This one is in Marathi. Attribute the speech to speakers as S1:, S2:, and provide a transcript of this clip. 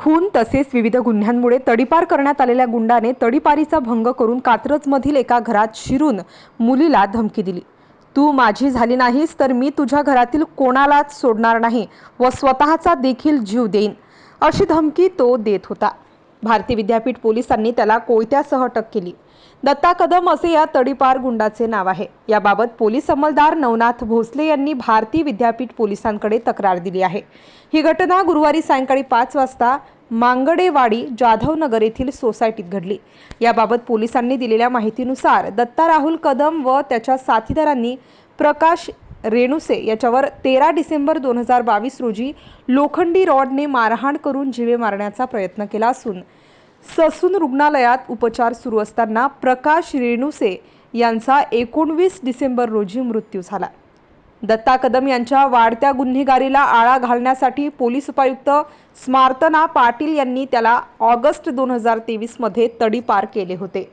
S1: खून तसेच विविध गुन्ह्यांमुळे तडीपार करण्यात आलेल्या गुंडाने तडीपारीचा भंग करून कात्रजमधील एका घरात शिरून मुलीला धमकी दिली. तू माझी झाली नाहीस तर मी तुझ्या घरातील कोणालाच सोडणार नाही व स्वतःचा देखील जीव देईन अशी धमकी तो देत होता. भारती विद्यापीठ पोलिसांनी त्याला कोयत्यासह अटक केली. दत्ता कदम असे या तडीपार गुंडाचे नाव आहे. याबाबत पोलीस अंमलदार नवनाथ भोसले यांनी भारती विद्यापीठ पोलिसांकडे तक्रार दिली आहे. ही घटना गुरुवारी सायंकाळी पाच वाजता मांगडेवाडी जाधवनगर येथील सोसायटीत घडली. याबाबत पोलिसांनी दिलेल्या माहितीनुसार दत्ता राहुल कदम व त्याच्या साथीदारांनी प्रकाश रेणुसे याच्यावर तेरा डिसेंबर दोन हजार बावीस रोजी लोखंडी रॉडने मारहाण करून जीवे मारण्याचा प्रयत्न केला असून ससून रुग्णालयात उपचार सुरू असताना प्रकाश रेणुसे यांचा एकोणवीस डिसेंबर रोजी मृत्यू झाला. दत्ता कदम यांच्या वाढत्या गुन्हेगारीला आळा घालण्यासाठी पोलीस उपायुक्त स्मार्तना पाटील यांनी त्याला ऑगस्ट दोन हजार तेवीसमध्ये तडीपार केले होते.